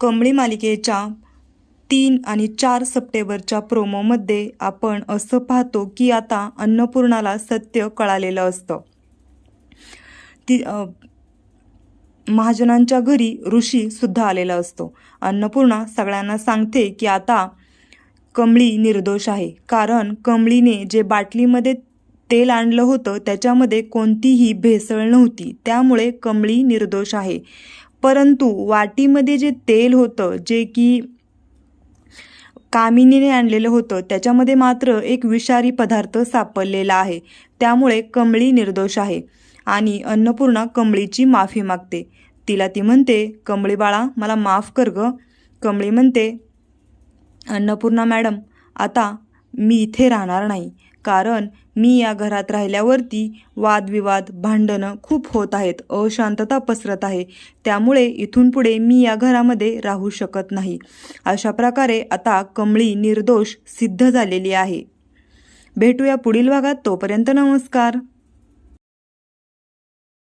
कमळी मालिकेच्या तीन आणि चार सप्टेंबरच्या प्रोमोमध्ये आपण असं पाहतो की आता अन्नपूर्णाला सत्य कळालेलं असतं. ती महाजनांच्या घरी ऋषी सुद्धा आलेला असतो. अन्नपूर्णा सगळ्यांना सांगते की आता कमळी निर्दोष आहे. कारण कमळीने जे बाटलीमध्ये तेल आणलं होतं त्याच्यामध्ये कोणतीही भेसळ नव्हती. त्यामुळे कमळी निर्दोष आहे. परंतु वाटीमध्ये जे तेल होतं जे की कामिनीने आणलेलं होतं त्याच्यामध्ये मात्र एक विषारी पदार्थ सापडलेला आहे. त्यामुळे कमळी निर्दोष आहे आणि अन्नपूर्णा कमळीची माफी मागते. तिला ती म्हणते कमळी बाळा मला माफ कर ग. कमळी म्हणते अन्नपूर्णा मॅडम आता मी इथे राहणार नाही. कारण मी या घरात राहिल्यावरती वादविवाद भांडणं खूप होत आहेत. अशांतता पसरत आहे. त्यामुळे इथून पुढे मी या घरामध्ये राहू शकत नाही. अशा प्रकारे आता कमळी निर्दोष सिद्ध झालेली आहे. भेटूया पुढील भागात. तोपर्यंत नमस्कार.